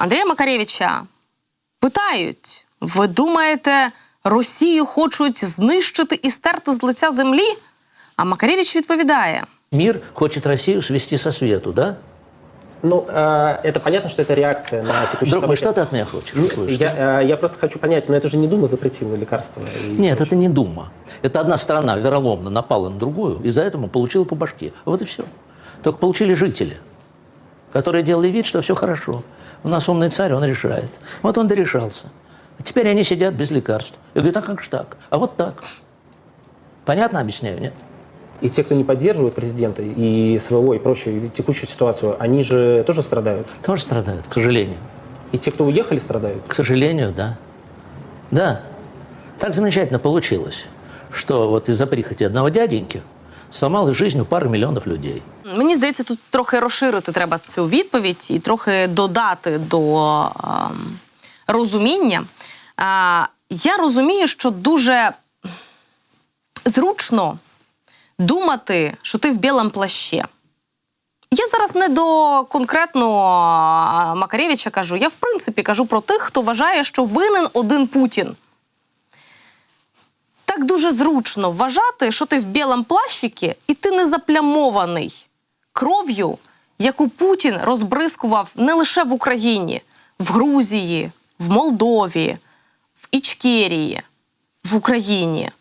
Андрія Макаревича питають: ви думаєте, Росію хочуть знищити і стерти з лиця землі? А Макаревич відповідає: Мир хочет Россию свести со свету, да? Ну, э, это понятно, что это реакция на текущие Друг мой, события. что ты от меня хочешь? Ну, услышать? Я, э, я просто хочу понять, но это же не Дума запретила лекарства. и Нет, прочее. это не Дума. Это одна страна вероломно напала на другую, и за это получила по башке. Вот и все. Только получили жители, которые делали вид, что все хорошо. У нас умный царь, он решает. Вот он дорешался. А теперь они сидят без лекарств. Я говорю, а как же так? А вот так. Понятно объясняю, нет? И те, кто не поддерживает президента и СВО и прочую и текущую ситуацию, они же тоже страдают. Тоже страдают, к сожалению. И те, кто уехали, страдают. К сожалению, да. Да. Так замечательно получилось, что вот из-за прихоти одного дяденьки сломалась жизнь у пары миллионов людей. Мені здається, тут трохи розширити треба цю відповідь і трохи додати до ем, розуміння. А, я розумію, що дуже зручно думати, що ти в білому плащі. Я зараз не до конкретно а, Макаревича кажу. Я в принципі кажу про тих, хто вважає, що винен один Путін. Так дуже зручно вважати, що ти в білому плащикі і ти не заплямований кров'ю, яку Путін розбризкував не лише в Україні, в Грузії, в Молдові, в Ічкерії, в Україні.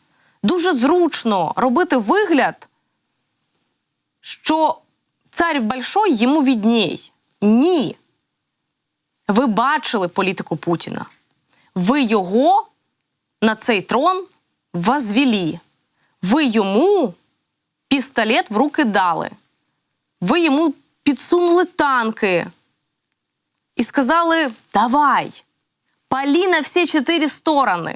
Дуже зручно робити вигляд, що цар большой йому відній. Ні. Ви бачили політику Путіна. Ви його на цей трон возвели. Ви йому пістолет в руки дали. Ви йому підсунули танки і сказали: давай, палі на всі чотири сторони.